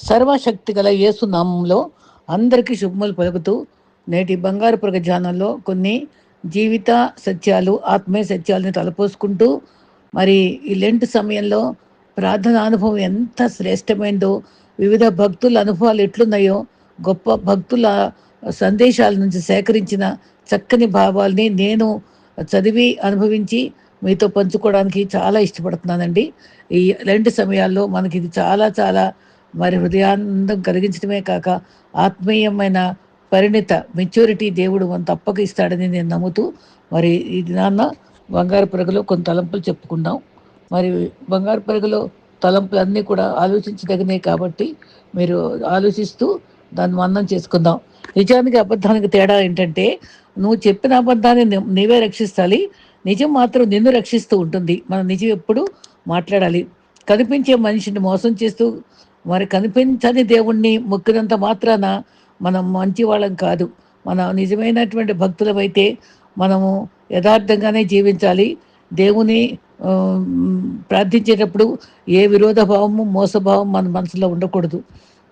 సర్వశక్తి గల యేసు నామంలో అందరికీ శుభములు పలుకుతూ నేటి బంగారు ప్రగ ధ్యానంలో కొన్ని జీవిత సత్యాలు ఆత్మీయ సత్యాలను తలపోసుకుంటూ మరి ఈ లెంట్ సమయంలో ప్రార్థన అనుభవం ఎంత శ్రేష్టమైందో వివిధ భక్తుల అనుభవాలు ఎట్లున్నాయో గొప్ప భక్తుల సందేశాల నుంచి సేకరించిన చక్కని భావాల్ని నేను చదివి అనుభవించి మీతో పంచుకోవడానికి చాలా ఇష్టపడుతున్నానండి. ఈ రెండు సమయాల్లో మనకి ఇది చాలా చాలా మరి హృదయానందం కలిగించడమే కాక ఆత్మీయమైన పరిణిత మెచ్యూరిటీ దేవుడు మనం తప్పక ఇస్తాడని నేను నమ్ముతూ మరి ఈ దినాన్న బంగారు పరుగులో కొన్ని తలంపులు చెప్పుకుందాం. మరి బంగారు పరుగులో తలంపులు అన్నీ కూడా ఆలోచించదగినాయి కాబట్టి మీరు ఆలోచిస్తూ దాన్ని మందం చేసుకుందాం. నిజానికి అబద్ధానికి తేడా ఏంటంటే నువ్వు చెప్పిన అబద్ధాన్ని నీవే రక్షిస్తాలి. నిజం మాత్రం నిన్ను రక్షిస్తూ ఉంటుంది. మనం నిజం ఎప్పుడు మాట్లాడాలి. కనిపించే మనిషిని మోసం చేస్తూ మరి కనిపించని దేవుణ్ణి మొక్కినంత మాత్రాన మనం మంచివాళ్ళం కాదు. మన నిజమైనటువంటి భక్తులమైతే మనము యథార్థంగానే జీవించాలి. దేవుని ప్రార్థించేటప్పుడు ఏ విరోధ భావము మోసభావం మన మనసులో ఉండకూడదు.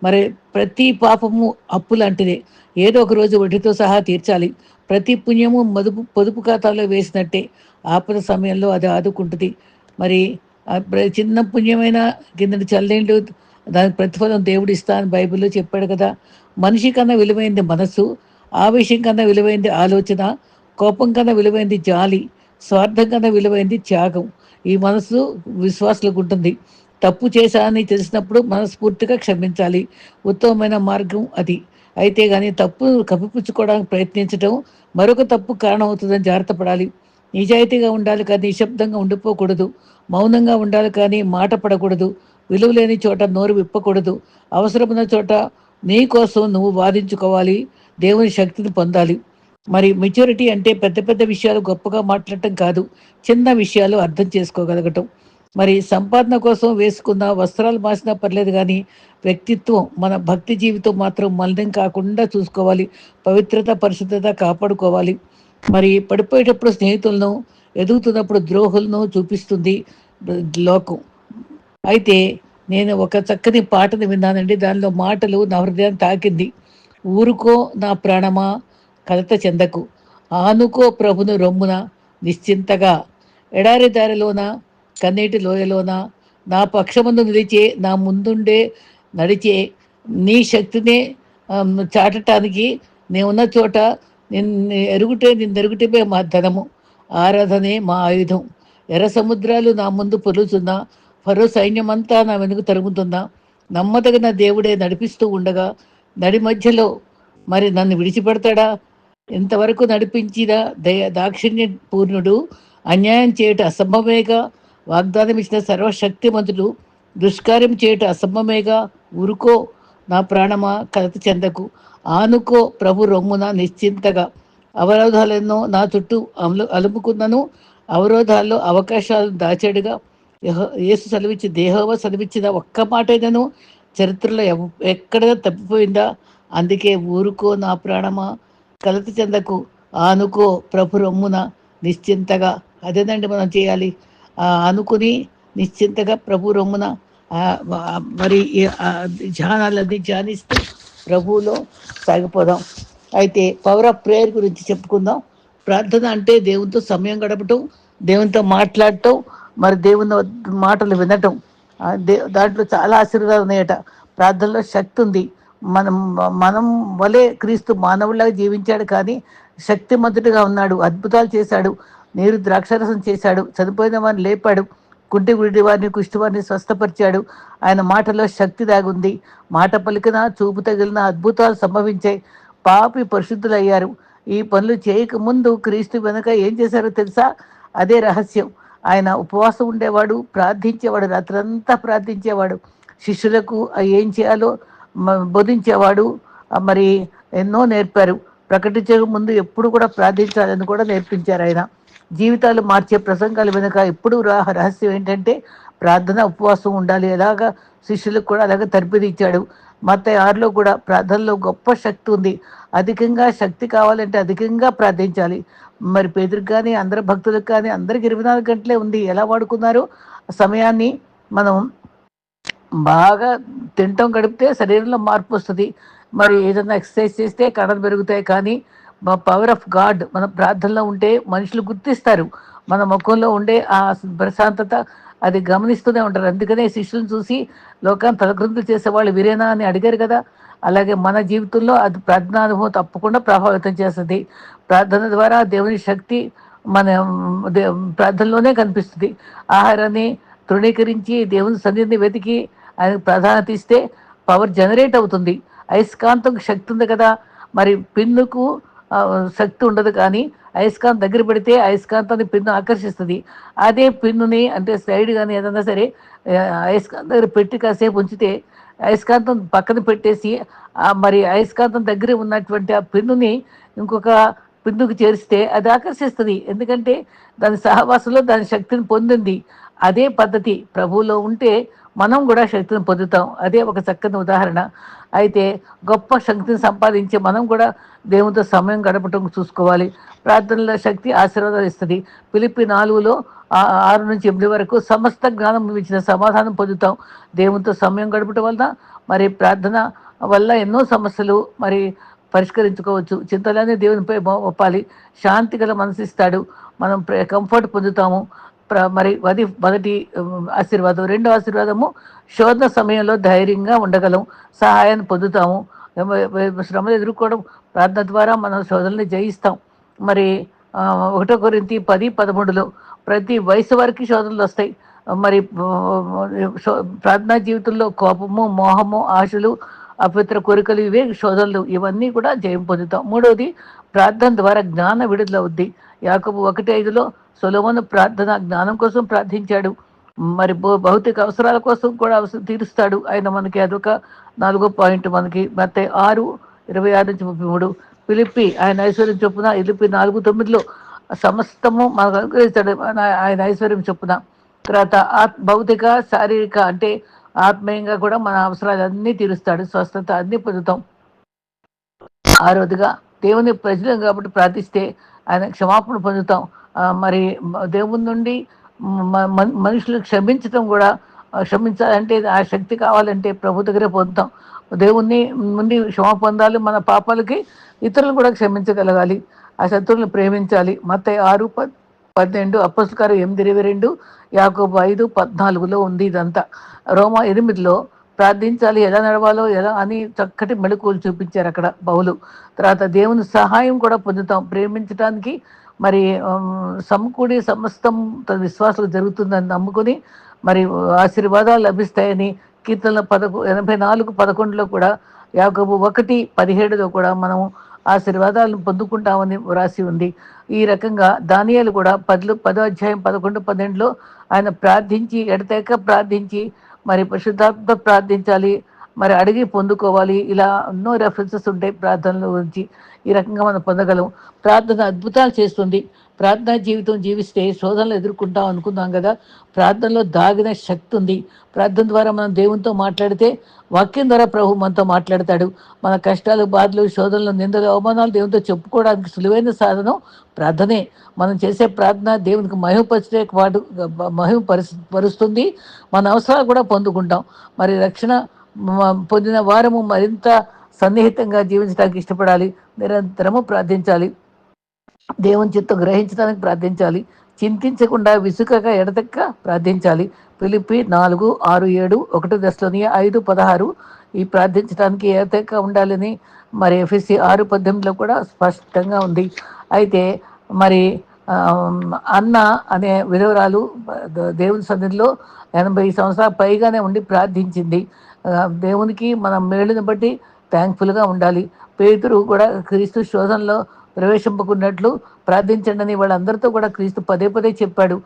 మరి ప్రతి పాపము అప్పు లాంటిదే. ఏదో ఒక రోజు వడ్డీతో సహా తీర్చాలి. ప్రతి పుణ్యము మదుపు పొదుపు ఖాతాలో వేసినట్టే ఆపద సమయంలో అది ఆదుకుంటుంది. మరి ప్ర- చిన్న పుణ్యమైన కిందటి చల్లేళ్ళు దాని ప్రతిఫలం దేవుడు ఇస్తా అని బైబిల్లో చెప్పాడు కదా. మనిషి కన్నా విలువైంది మనస్సు ఆవేశం కన్నా విలువైంది ఆలోచన కోపం కన్నా విలువైంది జాలి స్వార్థం కన్నా విలువైంది త్యాగం. ఈ మనసు విశ్వాసులకు ఉంటుంది. తప్పు చేశానని తెలిసినప్పుడు మనస్ఫూర్తిగా క్షమించాలి. ఉత్తమమైన మార్గం అది. అయితే కానీ తప్పు కప్పిపుచ్చుకోవడానికి ప్రయత్నించడం మరొక తప్పు కారణం అవుతుందని జాగ్రత్త పడాలి నిజాయితీగా ఉండాలి కానీ నిశ్శబ్దంగా ఉండిపోకూడదు. మౌనంగా ఉండాలి కానీ మాట పడకూడదు. విలువలేని చోట నోరు విప్పకూడదు. అవసరమైన చోట నీ కోసం నువ్వు వాదించుకోవాలి. దేవుని శక్తిని పొందాలి. మరి మెచ్యూరిటీ అంటే పెద్ద పెద్ద విషయాలు గొప్పగా మాట్లాడటం కాదు. చిన్న విషయాలు అర్థం చేసుకోగలగటం. మరి సంపాదన కోసం వేసుకున్న వస్త్రాలు మార్చినా పర్లేదు కానీ వ్యక్తిత్వం మన భక్తి జీవితం మాత్రం మలినం కాకుండా చూసుకోవాలి. పవిత్రత పరిశుద్ధత కాపాడుకోవాలి. మరి పడిపోయేటప్పుడు స్నేహితులను ఎదుగుతున్నప్పుడు ద్రోహులను చూపిస్తుంది లోకం. అయితే నేను ఒక చక్కని పాటను విన్నానండి. దానిలో మాటలు నా హృదయం తాకింది. ఊరుకో నా ప్రాణమా? కలత చెందకు. ఆనుకో ప్రభును రొమ్మున నిశ్చింతగా. ఎడారి దారిలోన కన్నీటి లోయలోన నా పక్షమును నిలిచే నా ముందుండే నడిచే నీ శక్తినే చాటటానికి నేను ఉన్న చోట నిన్ను ఎరుగుటే నిన్ను ఎరుగుటమే మా ధనము. ఆరాధనే మా ఆయుధం. ఎర్ర సముద్రాలు నా ముందు పొలుచున్నా ఫరో సైన్యమంతా నా వెనుక తరుగుతుందా? నమ్మదగిన దేవుడే నడిపిస్తూ ఉండగా నడి మధ్యలో మరి నన్ను విడిచిపెడతాడా? ఇంతవరకు నడిపించిన దయ దాక్షిణ్య పూర్ణుడు అన్యాయం చేయట అసంభవమేగా? వాగ్దానం ఇచ్చిన సర్వశక్తిమంతుడు దుష్కార్యం చేయట అసంభవమేగా? ఉరుకో నా ప్రాణమా కలత చెందకు. ఆనుకో ప్రభు రొమ్మున నిశ్చింతగా. అవరోధాలెన్నో నా చుట్టూ అలు అలుముకున్నను. అవరోధాల్లో అవకాశాలు దాచాడుగా. యేసు సెలవిచ్చి దేహోవ సెలవిచ్చిన ఒక్క మాటైనను చరిత్రలో ఎవ- ఎక్కడ తప్పిపోయిందా? అందుకే ఊరుకో నా ప్రాణమా? కలత చెందకు ఆనుకో ప్రభు రొమ్మున నిశ్చింతగా. అదేనండి మనం చేయాలి. అనుకుని నిశ్చింతగా ప్రభు రొమ్మున మరి ధ్యానాలన్నీ ధ్యానిస్తూ ప్రభువులో సాగిపోదాం. అయితే పవర్ ఆఫ్ ప్రేయర్ గురించి చెప్పుకుందాం. ప్రార్థన అంటే దేవునితో సమయం గడపటం దేవునితో మాట్లాడటం మరి దేవుని మాటలు వినటం. దే దాంట్లో చాలా ఆశీర్వాదాలు ఉన్నాయట. ప్రార్థనలో శక్తి ఉంది. మనం మనం వలే క్రీస్తు మానవులాగా జీవించాడు కానీ శక్తిమంతుడిగా ఉన్నాడు అద్భుతాలు చేశాడు నీరు ద్రాక్షరసం చేశాడు చనిపోయిన వారిని లేపాడు కుంటి గుడి వారిని కుష్టి వారిని స్వస్థపరిచాడు. ఆయన మాటలో శక్తి దాగుంది. మాట పలికిన చూపు తగిలిన అద్భుతాలు సంభవించాయి. పాపి పరిశుద్ధులయ్యారు. ఈ పనులు చేయక ముందు క్రీస్తు వెనుక ఏం చేశారో తెలుసా? అదే రహస్యం. ఆయన ఉపవాసం ఉండేవాడు ప్రార్థించేవాడు రాత్రంతా ప్రార్థించేవాడు. శిష్యులకు ఏం చేయాలో బోధించేవాడు మరి ఎన్నో నేర్పారు. ప్రకటించే ముందు ఎప్పుడు కూడా ప్రార్థించాలని కూడా నేర్పించారు ఆయన. జీవితాలు మార్చే ప్రసంగాల వెనుక ఎప్పుడు రా- రహస్యం ఏంటంటే ప్రార్థన ఉపవాసం ఉండాలి. ఎలాగా శిష్యులకు కూడా అలాగే తర్పిదిచ్చాడు. మత ఆరులో కూడా ప్రార్థనలో గొప్ప శక్తి ఉంది. అధికంగా శక్తి కావాలంటే అధికంగా ప్రార్థించాలి. మరి పేదరికి కానీ అందరి భక్తులకు కానీ అందరికి ఇరవై నాలుగు గంటలే ఉంది. ఎలా వాడుకున్నారు సమయాన్ని మనం బాగా తింటం గడిపితే శరీరంలో మార్పు వస్తుంది. మరి ఏదైనా ఎక్సర్సైజ్ చేస్తే కణాలు పెరుగుతాయి కానీ పవర్ ఆఫ్ గాడ్ మన ప్రార్థనలో ఉంటే మనుషులు గుర్తిస్తారు. మన ముఖంలో ఉండే ఆ ప్రశాంతత అది గమనిస్తూనే ఉంటారు. అందుకనే శిష్యులను చూసి లోకాన్ని తలకృతులు చేసేవాళ్ళు వీరేనా అని అడిగారు కదా. అలాగే మన జీవితంలో అది ప్రార్థనానుభవం తప్పకుండా ప్రభావితం చేస్తుంది. ప్రార్థన ద్వారా దేవుని శక్తి మన ప్రార్థనలోనే కనిపిస్తుంది. ఆహారాన్ని తృణీకరించి దేవుని సన్నిధిని వెతికి ఆయన ప్రాధాన్యత ఇస్తే పవర్ జనరేట్ అవుతుంది. అయస్కాంతం శక్తి ఉంది కదా. మరి పిన్నుకు శక్తి ఉండదు కానీ అయస్కాంతం దగ్గర పెడితే అయస్కాంతాన్ని పిన్ను ఆకర్షిస్తుంది. అదే పిన్నుని అంటే సైడ్ కానీ ఏదన్నా సరే అయస్కాంతం దగ్గర పెట్టి కాసేపు ఉంచితే అయస్కాంతం పక్కన పెట్టేసి మరి అయస్కాంతం దగ్గర ఉన్నటువంటి ఆ పిన్నుని ఇంకొక పిన్నుకు చేరిస్తే అది ఆకర్షిస్తుంది. ఎందుకంటే దాని సహవాసంలో దాని శక్తిని పొందింది. అదే పద్ధతి ప్రభువులో ఉంటే మనం కూడా శక్తిని పొందుతాం. అదే ఒక చక్కని ఉదాహరణ. అయితే గొప్ప శక్తిని సంపాదించి మనం కూడా దేవునితో సమయం గడపటం చూసుకోవాలి. ప్రార్థనల శక్తి ఆశీర్వాదాలు ఇస్తుంది. పిలిపి నాలుగులో ఆరు నుంచి ఎనిమిది వరకు సమస్త జ్ఞానం ఇచ్చిన సమాధానం పొందుతాం దేవునితో సమయం గడపటం వలన మరి ప్రార్థన వల్ల ఎన్నో సమస్యలు మరి పరిష్కరించుకోవచ్చు. చింతలనే దేవునిపై ఒప్పాలి. శాంతి గల మనసిస్తాడు మనం కంఫర్ట్ పొందుతాము. మరి అది మొదటి ఆశీర్వాదం. రెండో ఆశీర్వాదము శోధన సమయంలో ధైర్యంగా ఉండగలం. సహాయాన్ని పొందుతాము. శ్రమలు ఎదుర్కోవడం ప్రార్థన ద్వారా మనం శోధనని జయిస్తాం. మరి ఒకటో కొరింతి పది పదమూడులో ప్రతి వయసు వారికి శోధనలు వస్తాయి. మరి ప్రార్థనా జీవితంలో కోపము మోహము ఆశలు అపవిత్ర కోరికలు ఇవే శోధనలు. ఇవన్నీ కూడా జయం పొందుతాం. మూడవది ప్రార్థన ద్వారా జ్ఞాన విడుదల అవుద్ది. యాకబు ఒకటి ఐదులో సులభను ప్రార్థన జ్ఞానం కోసం ప్రార్థించాడు. మరి భౌతిక అవసరాల కోసం కూడా అవసరం తీరుస్తాడు. ఆయన మనకి అదొక నాలుగో పాయింట్ మనకి. మతే ఆరు ఇరవై ఆరు నుంచి ముప్పై మూడు. పిలిపి ఆయన ఐశ్వర్యం చొప్పున ఇలిపి నాలుగు తొమ్మిదిలో సమస్తము మనకు అనుగ్రహిస్తాడు. ఆయన ఐశ్వర్యం చొప్పున. తర్వాత ఆత్ భౌతిక శారీరక అంటే ఆత్మీయంగా కూడా మన అవసరాలు అన్నీ తీరుస్తాడు. స్వస్థత అన్నీ పొందుతాం. ఆరోదిగా దేవుని ప్రజలం కాబట్టి ప్రార్థిస్తే ఆయన క్షమాపణ పొందుతాం. మరి దేవుని నుండి మనుషులు క్షమించడం కూడా క్షమించాలంటే ఆ శక్తి కావాలంటే ప్రభు దగ్గరే పొందుతాం. దేవుణ్ణి ముందు క్షమ పొందాలి మన పాపాలకి ఇతరులను కూడా క్షమించగలగాలి ఆ శత్రువులను ప్రేమించాలి. మత ఆరు పన్నెండు అప్పస్కారం ఎనిమిది ఇరవై రెండు యాకోబు ఐదు పద్నాలుగులో ఉంది ఇదంతా. రోమా ఎనిమిదిలో ప్రార్థించాలి ఎలా నడవాలో ఎలా అని చక్కటి మెళుకులు చూపించారు అక్కడ బహులు తర్వాత దేవుని సహాయం కూడా పొందుతాం. ప్రేమించడానికి మరి సమకూడి సమస్తం తన విశ్వాసం జరుగుతుందని నమ్ముకొని మరి ఆశీర్వాదాలు లభిస్తాయని కీర్తన పదకొ ఎనభై నాలుగు పదకొండులో కూడా యాకబు ఒకటి పదిహేడులో కూడా మనము ఆశీర్వాదాలను పొందుకుంటామని వ్రాసి ఉంది. ఈ రకంగా దానియాలు కూడా పదులు పదో అధ్యాయం పదకొండు పన్నెండులో ఆయన ప్రార్థించి ఎడతెక్క ప్రార్థించి మరి పరిశుద్ధాత్మ ప్రార్థించాలి మరి అడిగి పొందుకోవాలి ఇలా ఎన్నో రెఫరెన్సెస్ ఉంటాయి ప్రార్థనల గురించి. ఈ రకంగా మనం పొందగలం. ప్రార్థన అద్భుతాలు చేస్తుంది. ప్రార్థనా జీవితం జీవిస్తే శోధనలు ఎదుర్కొంటాం అనుకుందాం కదా. ప్రార్థనలో దాగిన శక్తి ఉంది. ప్రార్థన ద్వారా మనం దేవునితో మాట్లాడితే వాక్యం ద్వారా ప్రభు మనతో మాట్లాడతాడు. మన కష్టాలు బాధలు శోధనలు నిందలు అవమానాలు దేవునితో చెప్పుకోవడానికి సులువైన సాధనం ప్రార్థనే. మనం చేసే ప్రార్థన దేవునికి మహిమపరిచే వాడు మహిమ పరుస్తుంది మన అవసరాలు కూడా పొందుకుంటాం. మరి రక్షణ పొందిన వారము మరింత సన్నిహితంగా జీవించడానికి ఇష్టపడాలి. నిరంతరము ప్రార్థించాలి. దేవుని చిత్తం గ్రహించడానికి ప్రార్థించాలి. చింతించకుండా విసుకగా ఎడతెక్క ప్రార్థించాలి. పిలిపి నాలుగు ఆరు ఏడు ఒకటి దశలోని ఐదు పదహారు. ఈ ప్రార్థించడానికి ఎడతెక్క ఉండాలని మరి ఎఫ్ఎస్సి ఆరు పద్దెనిమిదిలో కూడా స్పష్టంగా ఉంది. అయితే మరి అన్న అనే విధవరాలు దేవుని సన్నిధిలో ఎనభై సంవత్సరాల పైగానే ఉండి ప్రార్థించింది. దేవునికి మనం మేలుని బట్టి థ్యాంక్ఫుల్గా ఉండాలి. పేతురు కూడా క్రీస్తు శోధనలో ప్రవేశింపుకున్నట్లు ప్రార్థించండి వాళ్ళందరితో కూడా క్రీస్తు పదే పదే చెప్పాడు.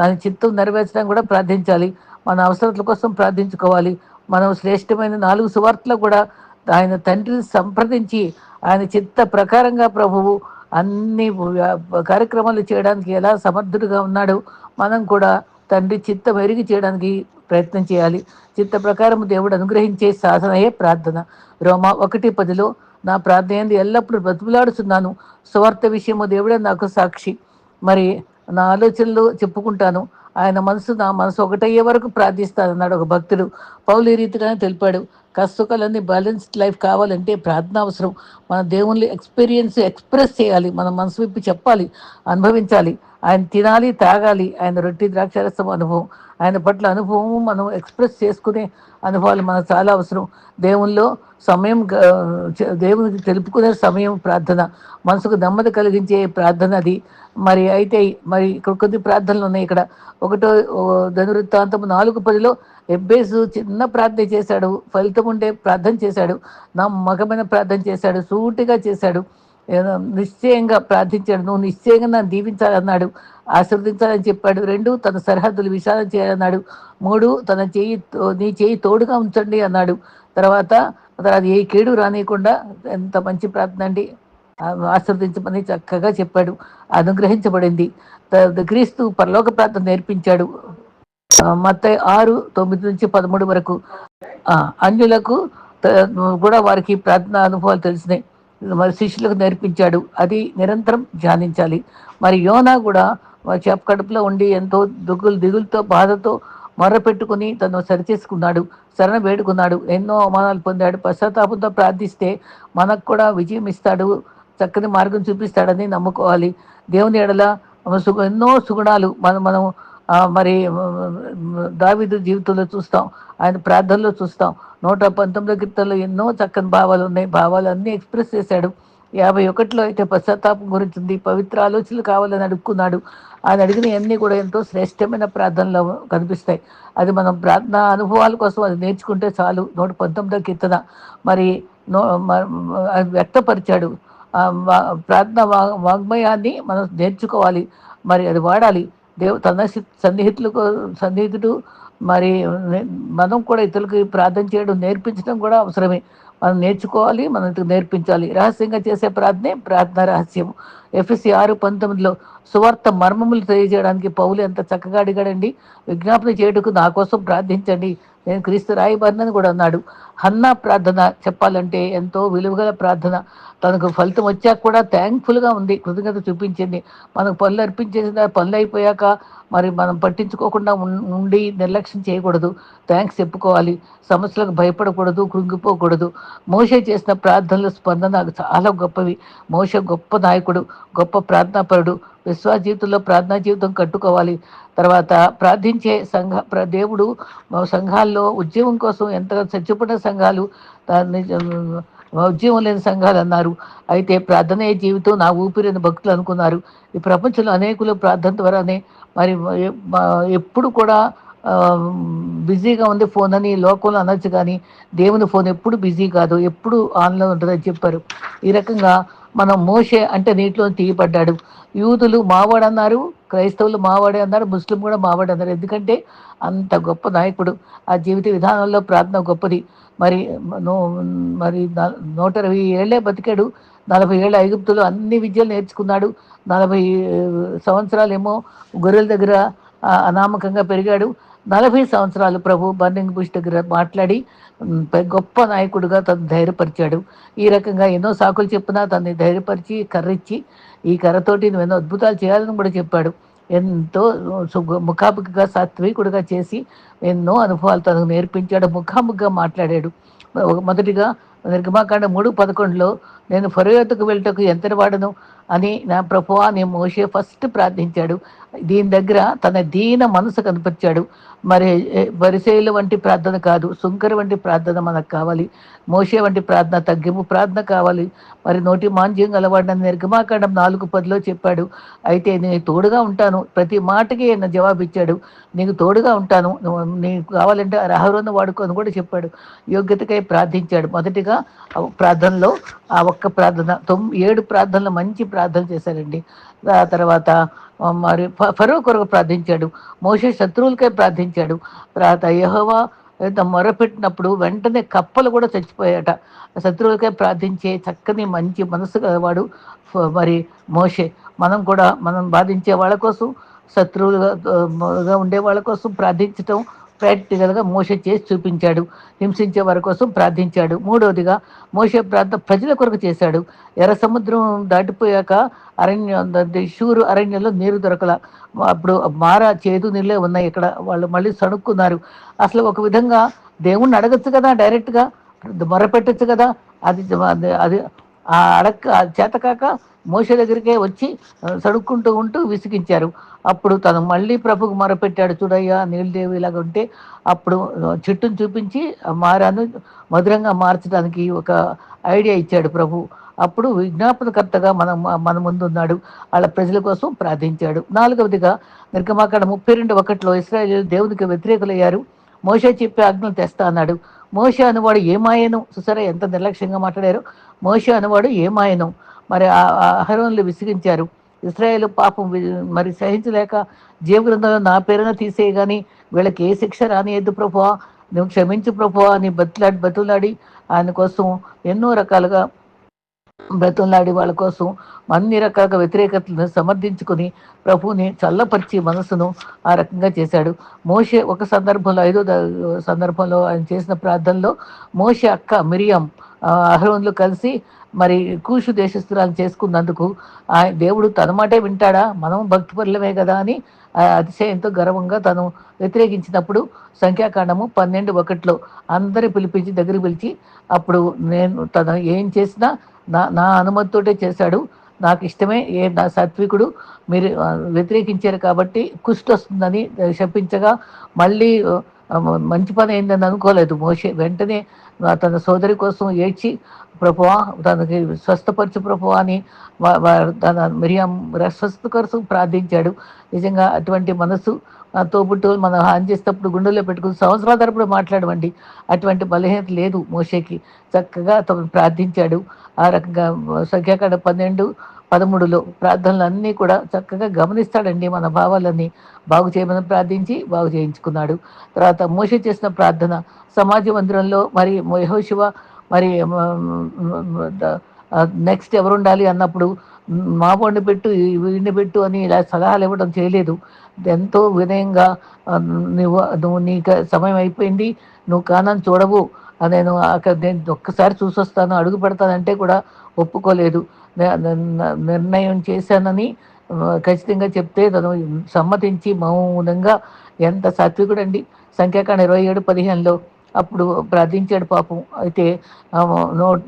ఆయన చిత్తం నెరవేర్చడం కూడా ప్రార్థించాలి. మన అవసరాల కోసం ప్రార్థించుకోవాలి. మనం శ్రేష్టమైన నాలుగు సువార్తలు కూడా ఆయన తండ్రిని సంప్రదించి ఆయన చిత్త ప్రకారంగా ప్రభువు అన్ని కార్యక్రమాలు చేయడానికి ఎలా సమర్థుడుగా ఉన్నాడు మనం కూడా తండ్రి చిత్తం ఎరిగి చేయడానికి ప్రయత్నం చేయాలి. చిత్త ప్రకారం దేవుడు అనుగ్రహించే సాధనయే ప్రార్థన. రోమా ఒకటి పదిలో నా ప్రార్థన ఎల్లప్పుడూ బ్రతుకులాడుతున్నాను స్వార్థ విషయము దేవుడే నాకు సాక్షి. మరి నా ఆలోచనలు చెప్పుకుంటాను. ఆయన మనసు నా మనసు ఒకటయ్యే వరకు ప్రార్థిస్తానన్నాడు ఒక భక్తుడు. పౌలు ఈ రీతిగానే తెలిపాడు. కష్టకాలన్నీ బ్యాలెన్స్డ్ లైఫ్ కావాలంటే ప్రార్థన అవసరం. మన దేవుని ఎక్స్పీరియన్స్ ఎక్స్ప్రెస్ చేయాలి. మన మనసు విప్పి చెప్పాలి. అనుభవించాలి. ఆయన తినాలి తాగాలి. ఆయన రొట్టి ద్రాక్షరసం అనుభవం. ఆయన పట్ల అనుభవం మనం ఎక్స్ప్రెస్ చేసుకునే అనుభవాలు మనకు చాలా అవసరం. దేవుల్లో సమయం దేవునికి తెలుపుకునే సమయం ప్రార్థన. మనసుకు నెమ్మది కలిగించే ప్రార్థన అది. మరి అయితే మరి ఇక్కడ కొద్ది ప్రార్థనలు ఉన్నాయి ఇక్కడ. ఒకటో ధనువృత్తాంతం నాలుగు పదిలో ఎబ్బేసు చిన్న ప్రార్థన చేశాడు ఫలితం ఉండే ప్రార్థన చేశాడు నా ప్రార్థన చేశాడు సూటిగా చేశాడు నిశ్చయంగా ప్రార్థించాడు నువ్వు నిశ్చయంగా నన్ను దీవించాలన్నాడు ఆశీర్వదించాలని చెప్పాడు రెండు తన సరిహద్దులు విశాలం చేయాలన్నాడు మూడు తన చేయి నీ చేయి తోడుగా ఉంచండి అన్నాడు తర్వాత తర్వాత ఏ కేడు రానియకుండా ఎంత మంచి ప్రార్థన అండి ఆశీర్వదించమని చక్కగా చెప్పాడు అనుగ్రహించబడింది క్రీస్తు పరలోక ప్రార్థన నేర్పించాడు మత్త ఆరు తొమ్మిది నుంచి పదమూడు వరకు. అన్యులకు కూడా వారికి ప్రార్థన అనుభవాలు తెలిసినాయి. మరి శిష్యులకు నేర్పించాడు. అది నిరంతరం ధ్యానించాలి. మరి యోనా కూడా చేప కడుపులో ఉండి ఎంతో దుగ్గులు దిగులతో బాధతో మొర్ర పెట్టుకుని తను సరిచేసుకున్నాడు శరణ వేడుకున్నాడు. ఎన్నో అవమానాలు పొందాడు. పశ్చాత్తాపంతో ప్రార్థిస్తే మనకు కూడా విజయం ఇస్తాడు. చక్కని మార్గం చూపిస్తాడని నమ్ముకోవాలి. దేవుని ఎడల ఎన్నో సుగుణాలు మనం మనం మరి దావిదు జీవితంలో చూస్తాం. ఆయన ప్రార్థనలో చూస్తాం. నూట పంతొమ్మిది కీర్తనలో ఎన్నో చక్కని భావాలు ఉన్నాయి. భావాలు అన్నీ ఎక్స్ప్రెస్ చేశాడు. యాభై ఒకటిలో అయితే పశ్చాత్తాపం గురించి ఉంది. పవిత్ర ఆలోచనలు కావాలని అడుక్కున్నాడు. ఆయన అడిగిన అన్నీ కూడా ఎంతో శ్రేష్టమైన ప్రార్థనలో కనిపిస్తాయి. అది మనం ప్రార్థన అనుభవాల కోసం అది నేర్చుకుంటే చాలు. నూట పంతొమ్మిదో కీర్తన. మరి నో వ్యక్తపరిచాడు. ప్రార్థన వాగ్మయాన్ని మనం నేర్చుకోవాలి. మరి అది వాడాలి. దేవు తన సన్నిహితులకు సన్నిహితుడు మరి మనం కూడా ఇతరులకి ప్రార్థన చేయడం నేర్పించడం కూడా అవసరమే. మనం నేర్చుకోవాలి మనం నేర్పించాలి. రహస్యంగా చేసే ప్రార్థనే ప్రార్థన రహస్యం ఎఫ్ఎస్సి ఆరు పంతొమ్మిదిలో సువార్త మర్మములు తెలియజేయడానికి పౌలు ఎంత చక్కగా అడిగాడండి విజ్ఞాపన చేయుటకు నా కోసం ప్రార్థించండి. నేను క్రీస్తు రాయబడినని కూడా అన్నాడు. హన్నా ప్రార్థన చెప్పాలంటే ఎంతో విలువగల ప్రార్థన. తనకు ఫలితం వచ్చాక కూడా థ్యాంక్ఫుల్గా ఉంది. కృతజ్ఞత చూపించింది. మనకు పనులు అర్పించేసిన పనులు అయిపోయాక మరి మనం పట్టించుకోకుండా ఉండి నిర్లక్ష్యం చేయకూడదు. థ్యాంక్స్ చెప్పుకోవాలి. సమస్యలకు భయపడకూడదు కృంగిపోకూడదు. మోసే చేసిన ప్రార్థనల స్పందన చాలా గొప్పవి. మోస గొప్ప నాయకుడు గొప్ప ప్రార్థనాపరుడు. విశ్వాస జీవితంలో ప్రార్థనా జీవితం కట్టుకోవాలి. తర్వాత ప్రార్థించే సంఘ దేవుడు సంఘాల్లో ఉద్యమం కోసం ఎంతగా చచ్చిపడిన సంఘాలు ఉద్యమం లేని సంఘాలు అన్నారు. అయితే ప్రార్థనే జీవితం నా ఊపిరిని భక్తులు అనుకున్నారు. ఈ ప్రపంచంలో అనేకులు ప్రార్థన ద్వారానే మరి ఎప్పుడు కూడా బిజీగా ఉంది ఫోన్ అని లోకంలో అనొచ్చు కానీ దేవుని ఫోన్ ఎప్పుడు బిజీ కాదు ఎప్పుడు ఆన్లో ఉంటుందని చెప్పారు. ఈ రకంగా మనం మోసే అంటే నీటిలో తీయబడ్డాడు. యూదులు మావాడు అన్నారు క్రైస్తవులు మావాడే అన్నారు ముస్లిం కూడా మావాడు అన్నారు. ఎందుకంటే అంత గొప్ప నాయకుడు. ఆ జీవిత విధానంలో ప్రార్థన గొప్పది. మరి మరి నూట ఇరవై ఏళ్ళే బతికాడు. నలభై ఏళ్ళ ఐగుప్తులు అన్ని విద్యలు నేర్చుకున్నాడు. నలభై సంవత్సరాలు ఏమో గొర్రెల దగ్గర అనామకంగా పెరిగాడు. నలభై సంవత్సరాలు ప్రభు బర్నింగ్ బుష్ దగ్గర మాట్లాడి గొప్ప నాయకుడుగా తను ధైర్యపరిచాడు. ఈ రకంగా ఎన్నో సాకులు చెప్పినా తనని ధైర్యపరిచి కర్రిచ్చి ఈ కర్రతోటి నువ్వెన్నో అద్భుతాలు చేయాలని కూడా చెప్పాడు. ఎంతో ముఖాముఖిగా సాత్వికుడిగా చేసి ఎన్నో అనుభవాలు తనకు నేర్పించాడు. ముఖాముఖిగా మాట్లాడాడు. మొదటిగా నిర్గమాకాండ మూడు పదకొండులో నేను ఫరోయతకు వెళ్ళటకు ఎంత వాడను అని నా ప్రభువా నేను మోషే ఫస్ట్ ప్రార్థించాడు. దీని దగ్గర తన దీన మనసు కనిపించాడు. మరి వరిసేలు వంటి ప్రార్థన కాదు సుంకర వంటి ప్రార్థన మనకు కావాలి మోసే వంటి ప్రార్థన తగ్గింపు ప్రార్థన కావాలి. మరి నోటి మాంజ్యం గలవాడిని నిర్గమాకాండం నాలుగు పదిలో చెప్పాడు. అయితే నేను తోడుగా ఉంటాను ప్రతి మాటకి ఆయన జవాబిచ్చాడు నీకు తోడుగా ఉంటాను నీకు కావాలంటే రహరోను వాడుకొని కూడా చెప్పాడు. యోగ్యతకై ప్రార్థించాడు. మొదటిగా ప్రార్థనలో ఆ ఒక్క ప్రార్థన తొమ్ ఏడు ప్రార్థనలు మంచి ప్రార్థన చేశారండి. తర్వాత మరి ఫరో కొరకు ప్రార్థించాడు. మోషే శత్రువులకే ప్రార్థించాడు. తర్వాత యహోవా మొరపెట్టినప్పుడు వెంటనే కప్పలు కూడా చచ్చిపోయాట శత్రువులకే ప్రార్థించే చక్కని మంచి మనసు గలవాడు మరి మోషే. మనం కూడా మనం బాధించే వాళ్ళ కోసం శత్రువులుగా ఉండే వాళ్ళ కోసం ప్రార్థించటం ప్రాక్టికల్గా మోస చేసి చూపించాడు హింసించే వారి కోసం ప్రార్థించాడు. మూడవదిగా మోస ప్రార్థన ప్రజల కొరకు చేశాడు. ఎర్ర సముద్రం దాటిపోయాక అరణ్య షూరు అరణ్యంలో నీరు దొరకల. అప్పుడు మార చేదు నీళ్ళే ఉన్నాయి ఇక్కడ. వాళ్ళు మళ్ళీ సణుక్కున్నారు. అసలు ఒక విధంగా దేవుణ్ణి అడగచ్చు కదా డైరెక్ట్గా? మొరపెట్టచ్చు కదా? అది అది ఆ అడక్క చేతకాక మోస దగ్గరికే వచ్చి సడుక్కుంటూ ఉంటూ విసిగించారు. అప్పుడు తను మళ్ళీ ప్రభుకు మొరపెట్టాడు చూడయ్యా నీళ్ళదేవి ఇలాగ ఉంటే అప్పుడు చెట్టును చూపించి మారాను మధురంగా మార్చడానికి ఒక ఐడియా ఇచ్చాడు ప్రభు. అప్పుడు విజ్ఞాపనకర్తగా మన మన ముందు ఉన్నాడు వాళ్ళ ప్రజల కోసం ప్రార్థించాడు. నాలుగవదిగా నిర్గమాకాండ ముప్పై రెండు ఒకటిలో ఇస్రాయల్ దేవునికి వ్యతిరేకులయ్యారు. మోషే చెప్పే ఆజ్ఞలు తెస్తా అన్నాడు. మోషే అనువాడు ఏమాయను? చూసారా ఎంత నిర్లక్ష్యంగా మాట్లాడారు? మోషే అనువాడు ఏమాయను? మరి అహరోన్లు విసిగించారు. ఇస్రాయేల్ పాపం మరి సహించలేక జీవగ్రంథంలో నా పేరున తీసేయ కానీ వీళ్ళకి ఏ శిక్ష రానియద్దు ప్రభువా? నువ్వు క్షమించు ప్రభువా అని బతులాడి బతులాడి ఆయన కోసం ఎన్నో రకాలుగా బ్రతులాడి వాళ్ళ కోసం అన్ని రకాల వ్యతిరేకతలను సమర్థించుకుని ప్రభుని చల్లపరిచి మనసును ఆ రకంగా చేశాడు. మోషే ఒక సందర్భంలో ఐదో సందర్భంలో ఆయన చేసిన ప్రార్థనలో మోషే అక్క మిరియం అహరోన్లు కలిసి మరి కూషు దేశస్తురాలు చేసుకున్నందుకు ఆ దేవుడు తన మాటే వింటాడా? మనం భక్తిపరులమే కదా అని అతిశయంతో గర్వంగా తను వ్యతిరేకించినప్పుడు సంఖ్యాకాండము పన్నెండు ఒకటిలో అందరి పిలిపించి దగ్గర పిలిచి అప్పుడు నేను తను ఏం చేసినా నా నా అనుమతితోటే చేశాడు. నాకు ఇష్టమే ఏ నా సాత్వికుడు. మీరు వ్యతిరేకించారు కాబట్టి కుష్టి వస్తుందని శపించగా మళ్ళీ మంచి పని అయిందని అనుకోలేదు. మోసే వెంటనే తన సోదరి కోసం ఏడ్చి ప్రభువా తనకి స్వస్థపరచు ప్రభువా అని తన మిరియం స్వస్థ కోసం ప్రార్థించాడు. నిజంగా అటువంటి మనసు తోబుట్టు మనం హాని చేసేటప్పుడు గుండెల్లో పెట్టుకుని సంవత్సరాల తరపుడు మాట్లాడమండి. అటువంటి బలహీనత లేదు మోషేకి. చక్కగా తను ప్రార్థించాడు. ఆ రకంగా సంఖ్యాకాండ పన్నెండు పదమూడులో ప్రార్థనలు అన్నీ కూడా చక్కగా గమనిస్తాడండి మన భావాలన్నీ. బాగు చేయమని ప్రార్థించి బాగు చేయించుకున్నాడు. తర్వాత మోస చేసిన ప్రార్థన సమాజ మందిరంలో మరి యహోశివ మరి నెక్స్ట్ ఎవరు ఉండాలి అన్నప్పుడు మా వాడిని పెట్టు వీడిని పెట్టు అని ఇలా సలహాలు ఇవ్వడం చేయలేదు. ఎంతో వినయంగా నువ్వు నువ్వు నీకు సమయం అయిపోయింది నువ్వు కానని చూడవు. నేను అక్కడ నేను ఒక్కసారి చూసొస్తాను అడుగు పెడతానంటే కూడా ఒప్పుకోలేదు. నిర్ణయం చేశానని ఖచ్చితంగా చెప్తే తను సమ్మతించి మౌనంగా ఎంత సాత్వికుడండి. సంఖ్యాకాండ ఇరవై ఏడు పదిహేనులో అప్పుడు ప్రార్థించాడు పాపం. అయితే నోట్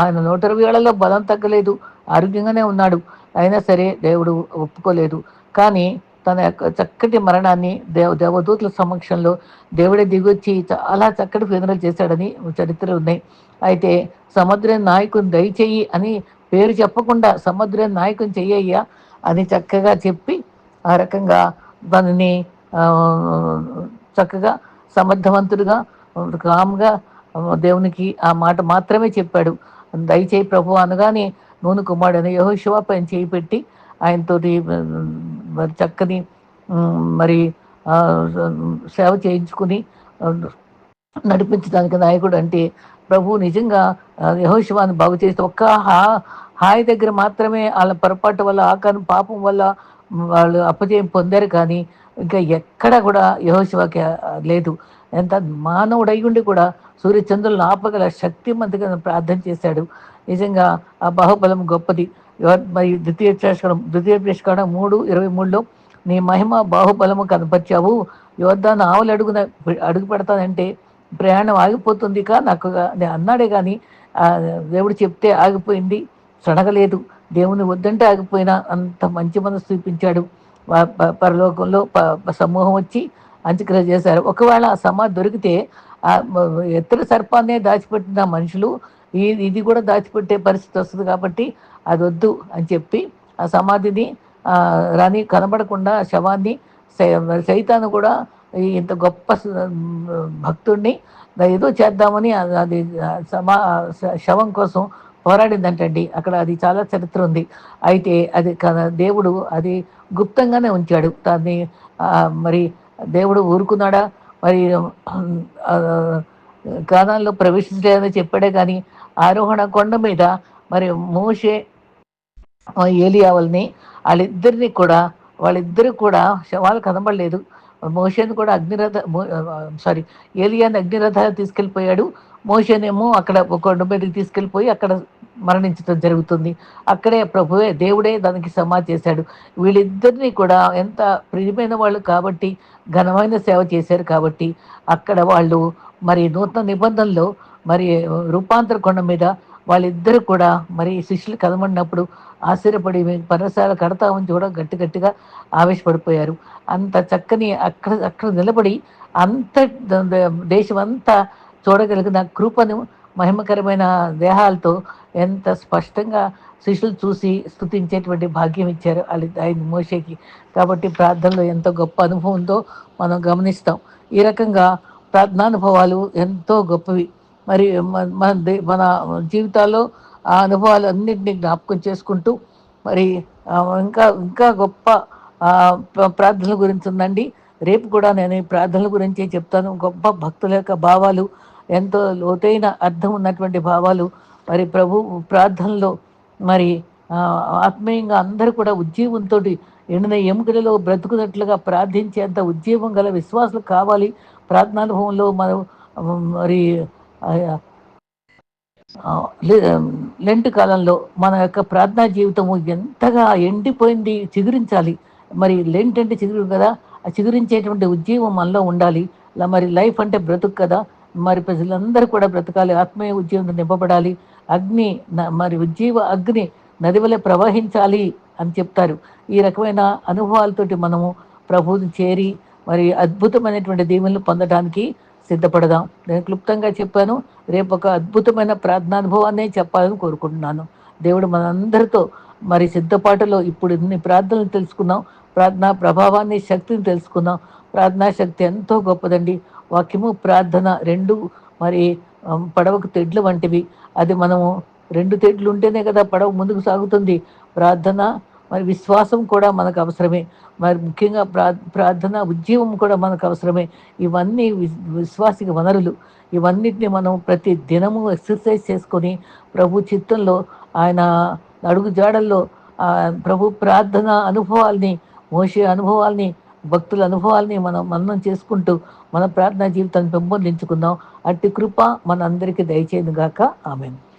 ఆయన నూట ఇరవై ఏళ్ళలో బలం తగ్గలేదు ఆరోగ్యంగానే ఉన్నాడు. అయినా సరే దేవుడు ఒప్పుకోలేదు. కానీ తన యొక్క చక్కటి మరణాన్ని దేవ దేవదూతుల సమక్షంలో దేవుడే దిగొచ్చి చాలా చక్కటి ఫినరల్ చేశాడని చరిత్రలు ఉన్నాయి. అయితే సముద్ర నాయకుని దయచేయి అని పేరు చెప్పకుండా సముద్రం నాయకుని చెయ్యయ్యా అని చక్కగా చెప్పి ఆ రకంగా దానిని చక్కగా సమర్థవంతుడుగా కామ్గా దేవునికి ఆ మాట మాత్రమే చెప్పాడు. దయచేయి ప్రభు అనగానే నూనె కుమారుడని యహోశివ పైన చేయి పెట్టి ఆయనతోటి చక్కని మరి సేవ చేయించుకుని నడిపించడానికి నాయకుడు అంటే ప్రభు నిజంగా యహోశివాన్ని బాగు చేస్తే ఒక్క హా హాయి దగ్గర మాత్రమే వాళ్ళ పొరపాటు వల్ల ఆకారం పాపం వల్ల వాళ్ళు అపజయం పొందారు కానీ ఇంకా ఎక్కడ కూడా యహోశివాకి లేదు. ఎంత మానవుడై ఉండి కూడా సూర్యచంద్రులను ఆపగల శక్తిమంతిగా ప్రార్థన చేశాడు. నిజంగా ఆ బాహుబలం గొప్పది. మరియు ద్వితీయ చేసుకోవడం ద్వితీయ చేసుకోవడం మూడు ఇరవై మూడులో నీ మహిమ బాహుబలము కనపరిచావు. యోద్ధాన్ని ఆవులు అడుగున అడుగు పెడతానంటే ప్రయాణం ఆగిపోతుంది కా నాకు అన్నాడే కానీ దేవుడు చెప్తే ఆగిపోయింది. సడగలేదు. దేవుని వద్దంటే ఆగిపోయినా అంత మంచి మనసు చూపించాడు. పరలోకంలో సమూహం వచ్చి అంత్యక్రియ చేశారు. ఒకవేళ ఆ సమాధి దొరికితే ఎత్తర సర్పాన్నే దాచిపెట్టిన మనుషులు ఇది కూడా దాచిపెట్టే పరిస్థితి వస్తుంది కాబట్టి అది వద్దు అని చెప్పి ఆ సమాధిని రాని కనబడకుండా శవాన్ని సైతాన్ని కూడా ఇంత గొప్ప భక్తుడిని ఏదో చేద్దామని అది సమా శవం కోసం పోరాడిందంటండి. అక్కడ అది చాలా చరిత్ర ఉంది. అయితే అది దేవుడు అది గుప్తంగానే ఉంచాడు. దాన్ని మరి దేవుడు ఊరుకున్నాడా? మరి గానాల్లో ప్రవేశించలేదని చెప్పాడే కానీ ఆరోహణ కొండ మీద మరి మోషే ఏలియావల్ని వాళ్ళిద్దరిని కూడా వాళ్ళిద్దరు కూడా శవాలు కనబడలేదు మోషేని కూడా అగ్నిరథ సారీ ఏలియాని అగ్నిరథాలు తీసుకెళ్ళిపోయాడు. మోషేనేమో అక్కడ ఒక కొండ మీదకి తీసుకెళ్ళిపోయి అక్కడ మరణించడం జరుగుతుంది. అక్కడే ప్రభువే దేవుడే దానికి సమా చేశాడు. వీళ్ళిద్దరినీ కూడా ఎంత ప్రియమైన వాళ్ళు కాబట్టి ఘనమైన సేవ చేశారు కాబట్టి అక్కడ వాళ్ళు మరి నూతన నిబంధనలో మరి రూపాంతర కొండ మీద వాళ్ళిద్దరు కూడా మరి శిష్యులు కదమన్నప్పుడు ఆశ్చర్యపడి మేము పరసాల కడతామని చూడ గట్టి గట్టిగా ఆవేశపడిపోయారు. అంత చక్కని అక్కడ అక్కడ నిలబడి అంత దేశం అంతా చూడగలిగిన కృపను మహిమకరమైన దేహాలతో ఎంత స్పష్టంగా శిష్యులు చూసి స్థుతించేటువంటి భాగ్యం ఇచ్చారు ఆయన మోషేకి. కాబట్టి ప్రార్థనలో ఎంత గొప్ప అనుభవంతో మనం గమనిస్తాం. ఈ రకంగా ప్రార్థనానుభవాలు ఎంతో గొప్పవి. మరి మన మన జీవితాల్లో ఆ అనుభవాలు అన్నింటినీ జ్ఞాపకం చేసుకుంటూ మరి ఇంకా ఇంకా గొప్ప ప్రార్థనల గురించి ఉందండి. రేపు కూడా నేను ఈ ప్రార్థనల గురించే చెప్తాను. గొప్ప భక్తుల యొక్క భావాలు ఎంతో లోతైన అర్థం ఉన్నటువంటి భావాలు. మరి ప్రభు ప్రార్థనలో మరి ఆత్మీయంగా అందరూ కూడా ఉజ్జీవంతో ఎండిన ఎముకలలో బ్రతుకున్నట్లుగా ప్రార్థించేంత ఉజ్జీవం గల విశ్వాసాలు కావాలి. ప్రార్థనానుభవంలో మనం మరి లెంట్ కాలంలో మన యొక్క ప్రార్థనా జీవితము ఎంతగా ఎండిపోయింది చిగురించాలి. మరి లెంట్ అంటే చిగురు కదా? ఆ చిగురించేటువంటి ఉద్యమం మనలో ఉండాలి. మరి లైఫ్ అంటే బ్రతుకు కదా? మరి ప్రజలందరూ కూడా బ్రతకాలి. ఆత్మీయ ఉద్యమంతో నింపబడాలి. అగ్ని మరి ఉజ్జీవ అగ్ని నది వలె ప్రవహించాలి అని చెప్తారు. ఈ రకమైన అనుభవాలతోటి మనము ప్రభువుని చేరి మరి అద్భుతమైనటువంటి దీవెనలు పొందడానికి సిద్ధపడదాం. నేను క్లుప్తంగా చెప్పాను. రేపు ఒక అద్భుతమైన ప్రార్థనానుభవాన్ని చెప్పాలని కోరుకుంటున్నాను. దేవుడు మనందరితో మరి సిద్ధపాటులో ఇప్పుడు ఇన్ని ప్రార్థనలు తెలుసుకున్నాం. ప్రార్థనా ప్రభావాన్ని శక్తిని తెలుసుకున్నాం ప్రార్థనా శక్తి ఎంతో గొప్పదండి. వాక్యము ప్రార్థన రెండు మరి పడవకు తెడ్లు వంటివి. అది మనము రెండు తెడ్లు ఉంటేనే కదా పడవ ముందుకు సాగుతుంది. ప్రార్థన మరి విశ్వాసం కూడా మనకు అవసరమే. మరి ముఖ్యంగా ప్రా ప్రార్థన ఉద్యమం కూడా మనకు అవసరమే. ఇవన్నీ విశ్వాసిక వనరులు. ఇవన్నిటిని మనం ప్రతి దినము ఎక్సర్సైజ్ చేసుకొని ప్రభు చిత్తంలో ఆయన అడుగు జాడల్లో ప్రభు ప్రార్థన అనుభవాల్ని మోసే అనుభవాల్ని భక్తుల అనుభవాల్ని మనం మననం చేసుకుంటూ మన ప్రార్థనా జీవితాన్ని పెంపొందించుకుందాం. అట్టి కృప మన అందరికీ దయచేయను గాక ఆమెను.